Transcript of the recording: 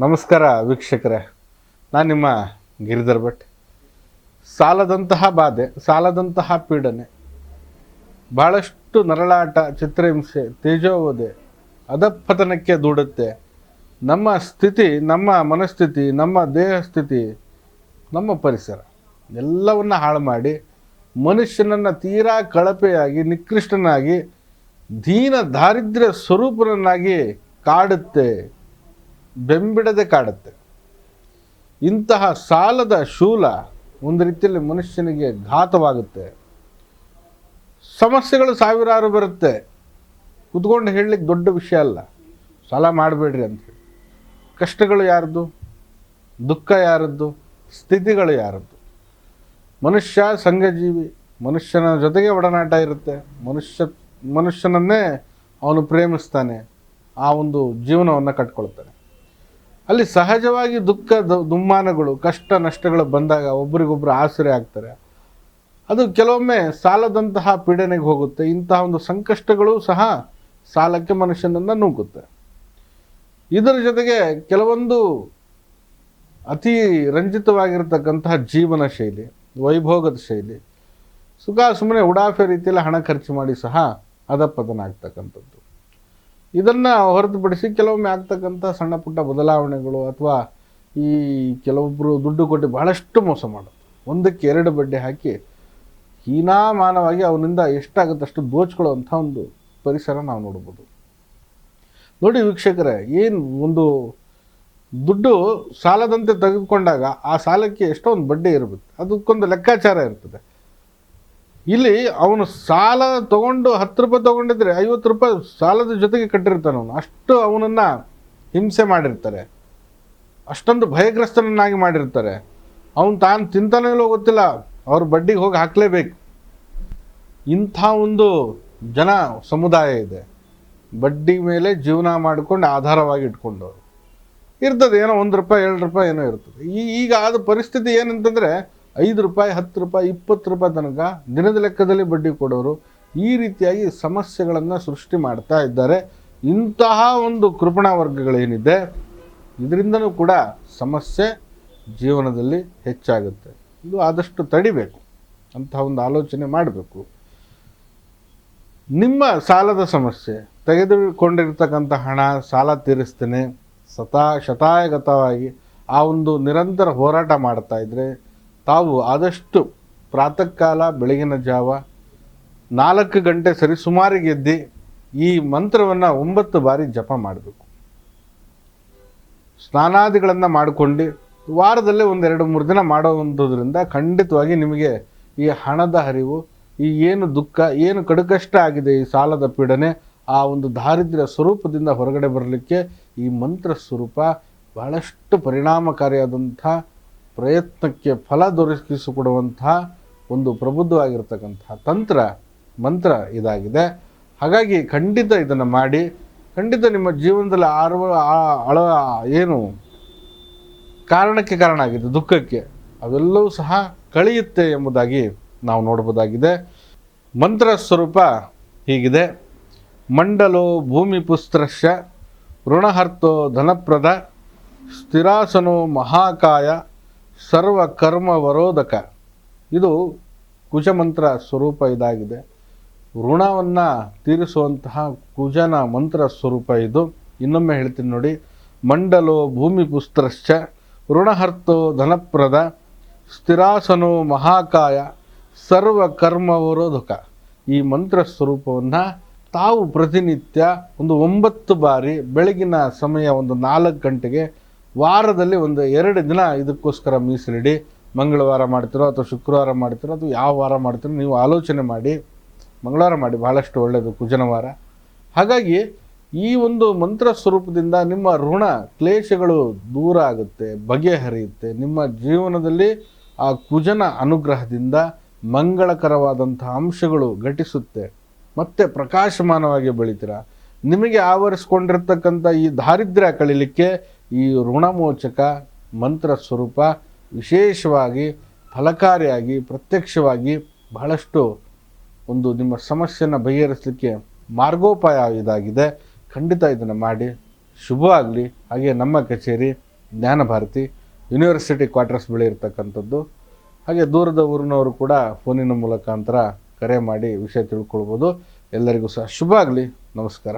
ನಮಸ್ಕಾರ ವೀಕ್ಷಕರೇ. ನಾನು ನಿಮ್ಮ ಗಿರಿಧರ್ ಭಟ್. ಸಾಲದಂತಹ ಬಾಧೆ, ಸಾಲದಂತಹ ಪೀಡನೆ, ಬಹಳಷ್ಟು ನರಳಾಟ, ಚಿತ್ರಹಿಂಸೆ, ತೇಜೋವಧೆ, ಅಧಪತನಕ್ಕೆ ದೂಡುತ್ತೆ. ನಮ್ಮ ಸ್ಥಿತಿ, ನಮ್ಮ ಮನಸ್ಥಿತಿ, ನಮ್ಮ ದೇಹ ಸ್ಥಿತಿ, ನಮ್ಮ ಪರಿಸರ, ಎಲ್ಲವನ್ನು ಹಾಳು ಮಾಡಿ ಮನುಷ್ಯನನ್ನು ತೀರಾ ಕಳಪೆಯಾಗಿ, ನಿಕೃಷ್ಟನಾಗಿ ದೀನ ದಾರಿದ್ರ್ಯ ಸ್ವರೂಪನನ್ನಾಗಿ ಕಾಡುತ್ತೆ. ಬೆಂಬಿಡದೆ ಕಾಡುತ್ತೆ. ಇಂತಹ ಸಾಲದ ಶೂಲ ಒಂದು ರೀತಿಯಲ್ಲಿ ಮನುಷ್ಯನಿಗೆ ಘಾತವಾಗುತ್ತೆ. ಸಮಸ್ಯೆಗಳು ಸಾವಿರಾರು ಬರುತ್ತೆ. ಕುತ್ಕೊಂಡು ಹೇಳಲಿಕ್ಕೆ ದೊಡ್ಡ ವಿಷಯ ಅಲ್ಲ. ಸಾಲ ಮಾಡಬೇಡ್ರಿ ಅಂತೇಳಿ ಕಷ್ಟಗಳು ಯಾರದ್ದು? ದುಃಖ ಯಾರದ್ದು? ಸ್ಥಿತಿಗಳು ಯಾರದ್ದು? ಮನುಷ್ಯ ಸಂಘಜೀವಿ, ಮನುಷ್ಯನ ಜೊತೆಗೆ ಒಡನಾಟ ಇರುತ್ತೆ. ಮನುಷ್ಯ, ಮನುಷ್ಯನನ್ನೇ ಅವನು ಪ್ರೇಮಿಸ್ತಾನೆ. ಆ ಒಂದು ಜೀವನವನ್ನು ಕಟ್ಕೊಳ್ತಾನೆ. ಅಲ್ಲಿ ಸಹಜವಾಗಿ ದುಃಖ ದುಮ್ಮಾನಗಳು, ಕಷ್ಟ, ನಷ್ಟಗಳು ಬಂದಾಗ ಒಬ್ಬರಿಗೊಬ್ಬರು ಆಸರೆ ಆಗ್ತಾರೆ. ಅದು ಕೆಲವೊಮ್ಮೆ ಸಾಲದಂತಹ ಪೀಡನೆಗೆ ಹೋಗುತ್ತೆ. ಇಂತಹ ಒಂದು ಸಂಕಷ್ಟಗಳು ಸಹ ಸಾಲಕ್ಕೆ ಮನುಷ್ಯನನ್ನು ನೂಕುತ್ತೆ ಇದರ ಜೊತೆಗೆ ಕೆಲವೊಂದು ಅತಿ ರಂಜಿತವಾಗಿರ್ತಕ್ಕಂತಹ ಜೀವನ ಶೈಲಿ, ವೈಭೋಗದ ಶೈಲಿ, ಸುಖ ಸುಮ್ಮನೆ ಉಡಾಫೆ ರೀತಿಯಲ್ಲಿ ಹಣ ಖರ್ಚು ಮಾಡಿ ಸಹ ಅಧಪತನ ಆಗ್ತಕ್ಕಂಥದ್ದು ಇದನ್ನು ಹೊರತುಪಡಿಸಿ ಕೆಲವೊಮ್ಮೆ ಆಗ್ತಕ್ಕಂಥ ಸಣ್ಣ ಪುಟ್ಟ ಬದಲಾವಣೆಗಳು ಅಥವಾ ಈ ಕೆಲವೊಬ್ಬರು ದುಡ್ಡು ಕೊಟ್ಟು ಬಹಳಷ್ಟು ಮೋಸ ಮಾಡೋದು. ಒಂದಕ್ಕೆ ಎರಡು ಬಡ್ಡಿ ಹಾಕಿ ಹೀನಾಮಾನವಾಗಿ ಅವನಿಂದ ಎಷ್ಟಾಗುತ್ತೆ ಅಷ್ಟು ದೋಚ್ಕೊಳ್ಳುವಂಥ ಒಂದು ಪರಿಸರ ನಾವು ನೋಡ್ಬೋದು. ನೋಡಿ ವೀಕ್ಷಕರೇ, ಏನು ಒಂದು ದುಡ್ಡು ಸಾಲದಂತೆ ತೆಗೆದುಕೊಂಡಾಗ ಆ ಸಾಲಕ್ಕೆ ಎಷ್ಟೊಂದು ಬಡ್ಡಿ ಇರಬೇಕು. ಅದಕ್ಕೊಂದು ಲೆಕ್ಕಾಚಾರ ಇರ್ತದೆ. ಇಲ್ಲಿ ಅವನು ಸಾಲ ತಗೊಂಡು ಹತ್ತು ರೂಪಾಯಿ ತಗೊಂಡಿದ್ರೆ ಐವತ್ತು ರೂಪಾಯಿ ಸಾಲದ ಜೊತೆಗೆ ಕಟ್ಟಿರ್ತಾನೆ ಅವನು. ಅಷ್ಟು ಅವನನ್ನು ಹಿಂಸೆ ಮಾಡಿರ್ತಾರೆ. ಅಷ್ಟೊಂದು ಭಯಗ್ರಸ್ತನನ್ನಾಗಿ ಮಾಡಿರ್ತಾರೆ. ಅವನು ತಾನು ತಿಂತಾನೋ ಇಲ್ಲೋ ಗೊತ್ತಿಲ್ಲ. ಅವ್ರ ಬಡ್ಡಿಗೆ ಹೋಗಿ ಹಾಕಲೇಬೇಕು. ಇಂಥ ಒಂದು ಜನ ಸಮುದಾಯ ಇದೆ. ಬಡ್ಡಿ ಮೇಲೆ ಜೀವನ ಮಾಡಿಕೊಂಡು ಆಧಾರವಾಗಿ ಇಟ್ಕೊಂಡವರು. ಇರ್ತದೆ, ಏನೋ ಒಂದು ರೂಪಾಯಿ, ಎರಡು ರೂಪಾಯಿ ಏನೋ ಇರ್ತದೆ. ಈಗ ಆದ ಪರಿಸ್ಥಿತಿ ಏನಂತಂದರೆ ಐದು ರೂಪಾಯಿ, ಹತ್ತು ರೂಪಾಯಿ, ಇಪ್ಪತ್ತು ರೂಪಾಯಿ ತನಕ ದಿನದ ಲೆಕ್ಕದಲ್ಲಿ ಬಡ್ಡಿ ಕೊಡೋರು ಈ ರೀತಿಯಾಗಿ ಸಮಸ್ಯೆಗಳನ್ನು ಸೃಷ್ಟಿ ಮಾಡ್ತಾ ಇದ್ದಾರೆ. ಇಂತಹ ಒಂದು ಕೃಪಣಾ ವರ್ಗಗಳೇನಿದೆ, ಇದರಿಂದನೂ ಕೂಡ ಸಮಸ್ಯೆ ಜೀವನದಲ್ಲಿ ಹೆಚ್ಚಾಗುತ್ತೆ. ಇದು ಆದಷ್ಟು ತಡಿಬೇಕು, ಅಂತಹ ಒಂದು ಆಲೋಚನೆ ಮಾಡಬೇಕು. ನಿಮ್ಮ ಸಾಲದ ಸಮಸ್ಯೆ, ತೆಗೆದುಕೊಂಡಿರ್ತಕ್ಕಂಥ ಹಣ, ಸಾಲ ತೀರಿಸ್ತೇನೆ, ಸತಾ ಶತಾಯಗತವಾಗಿ ಆ ಒಂದು ನಿರಂತರ ಹೋರಾಟ ಮಾಡ್ತಾ ಇದ್ದರೆ ತಾವು ಆದಷ್ಟು ಪ್ರಾತಃ ಕಾಲ ಬೆಳಗಿನ ಜಾವ ನಾಲ್ಕು ಗಂಟೆ ಸರಿ ಸುಮಾರಿಗೆ ಎದ್ದು ಈ ಮಂತ್ರವನ್ನು ಒಂಬತ್ತು ಬಾರಿ ಜಪ ಮಾಡಬೇಕು. ಸ್ನಾನಾದಿಗಳನ್ನು ಮಾಡಿಕೊಂಡು ವಾರದಲ್ಲೇ ಒಂದೆರಡು ಮೂರು ದಿನ ಮಾಡುವಂಥದ್ರಿಂದ ಖಂಡಿತವಾಗಿ ನಿಮಗೆ ಈ ಹಣದ ಹರಿವು, ಈ ಏನು ದುಃಖ, ಏನು ಕಡುಕಷ್ಟ ಆಗಿದೆ ಈ ಸಾಲದ ಪೀಡನೆ, ಆ ಒಂದು ದಾರಿದ್ರ್ಯ ಸ್ವರೂಪದಿಂದ ಹೊರಗಡೆ ಬರಲಿಕ್ಕೆ ಈ ಮಂತ್ರ ಸ್ವರೂಪ ಬಹಳಷ್ಟು ಪರಿಣಾಮಕಾರಿಯಾದಂಥ ಪ್ರಯತ್ನಕ್ಕೆ ಫಲ ದೊರಕಿಸಿಕೊಡುವಂತಹ ಒಂದು ಪ್ರಬುದ್ಧವಾಗಿರ್ತಕ್ಕಂತಹ ತಂತ್ರ, ಮಂತ್ರ ಇದಾಗಿದೆ. ಹಾಗಾಗಿ ಖಂಡಿತ ಇದನ್ನು ಮಾಡಿ, ಖಂಡಿತ ನಿಮ್ಮ ಜೀವನದಲ್ಲಿ ಆರುವ ಅಳ, ಏನು ಕಾರಣಕ್ಕೆ ಕಾರಣ ಆಗಿದೆ, ದುಃಖಕ್ಕೆ, ಅವೆಲ್ಲವೂ ಸಹ ಕಳೆಯುತ್ತೆ ಎಂಬುದಾಗಿ ನಾವು ನೋಡ್ಬೋದಾಗಿದೆ. ಮಂತ್ರ ಸ್ವರೂಪ ಹೀಗಿದೆ. ಮಂಡಲೋ ಭೂಮಿ ಪುಸ್ತ್ರಶ್ಯ ಋಣಹರ್ತೋ ಧನಪ್ರದ, ಸ್ಥಿರಾಸನೋ ಮಹಾಕಾಯ ಸರ್ವ ಕರ್ಮ ವರೋಧಕ ಇದು ಕುಜಮಂತ್ರ ಸ್ವರೂಪ ಇದಾಗಿದೆ. ಋಣವನ್ನು ತೀರಿಸುವಂತಹ ಕುಜನ ಮಂತ್ರ ಸ್ವರೂಪ ಇದು. ಇನ್ನೊಮ್ಮೆ ಹೇಳ್ತೀನಿ ನೋಡಿ. ಮಂಡಲೋ ಭೂಮಿ ಪುಸ್ತ್ರಶ್ಚ ಋಣಹರ್ತೋ ಧನಪ್ರದ, ಸ್ಥಿರಾಸನೋ ಮಹಾಕಾಯ, ಸರ್ವ ಕರ್ಮ ವರೋಧಕ ಈ ಮಂತ್ರ ಸ್ವರೂಪವನ್ನು ತಾವು ಪ್ರತಿನಿತ್ಯ ಒಂದು ಒಂಬತ್ತು ಬಾರಿ ಬೆಳಗಿನ ಸಮಯ ಒಂದು ನಾಲ್ಕು ಗಂಟೆಗೆ ವಾರದಲ್ಲಿ ಒಂದು ಎರಡು ದಿನ ಇದಕ್ಕೋಸ್ಕರ ಮೀಸಲಿಡಿ, ಮಂಗಳವಾರ ಮಾಡ್ತಿರೋ ಅಥವಾ ಶುಕ್ರವಾರ ಮಾಡ್ತಿರೋ ಅಥವಾ ಯಾವ ವಾರ ಮಾಡ್ತಿರೋ ನೀವು ಆಲೋಚನೆ ಮಾಡಿ, ಮಂಗಳವಾರ ಮಾಡಿ, ಬಹಳಷ್ಟು ಒಳ್ಳೆಯದು ಕುಜನ ವಾರ ಹಾಗಾಗಿ ಈ ಒಂದು ಮಂತ್ರ ಸ್ವರೂಪದಿಂದ ನಿಮ್ಮ ಋಣ, ಕ್ಲೇಶಗಳು ದೂರ ಆಗುತ್ತೆ, ಬಗೆಹರಿಯುತ್ತೆ. ನಿಮ್ಮ ಜೀವನದಲ್ಲಿ ಆ ಕುಜನ ಅನುಗ್ರಹದಿಂದ ಮಂಗಳಕರವಾದಂಥ ಅಂಶಗಳು ಘಟಿಸುತ್ತೆ. ಮತ್ತೆ ಪ್ರಕಾಶಮಾನವಾಗಿ ಬೆಳಿತೀರ? ನಿಮಗೆ ಆವರಿಸ್ಕೊಂಡಿರ್ತಕ್ಕಂಥ ಈ ದಾರಿದ್ರ್ಯ ಕಳೀಲಿಕ್ಕೆ ಈ ಋಣಮೋಚಕ ಮಂತ್ರ ಸ್ವರೂಪ ವಿಶೇಷವಾಗಿ ಫಲಕಾರಿಯಾಗಿ, ಪ್ರತ್ಯಕ್ಷವಾಗಿ ಬಹಳಷ್ಟು ಒಂದು ನಿಮ್ಮ ಸಮಸ್ಯೆಯನ್ನು ಬಗೆಹರಿಸಲಿಕ್ಕೆ ಮಾರ್ಗೋಪಾಯ ಇದಾಗಿದೆ. ಖಂಡಿತ ಇದನ್ನು ಮಾಡಿ. ಶುಭ ಆಗಲಿ. ಹಾಗೆ ನಮ್ಮ ಕಚೇರಿ, ಜ್ಞಾನಭಾರತಿ, ಯೂನಿವರ್ಸಿಟಿ ಕ್ವಾರ್ಟರ್ಸ್ ಬಳಿ ಇರತಕ್ಕಂಥದ್ದು. ಹಾಗೆ ದೂರದ ಊರಿನವರು ಕೂಡ ಫೋನಿನ ಮುಖಾಂತರ ಕರೆ ಮಾಡಿ ವಿಷಯ ತಿಳ್ಕೊಳ್ಬೋದು. ಎಲ್ಲರಿಗೂ ಸಹ ಶುಭ ಆಗಲಿ. ನಮಸ್ಕಾರ.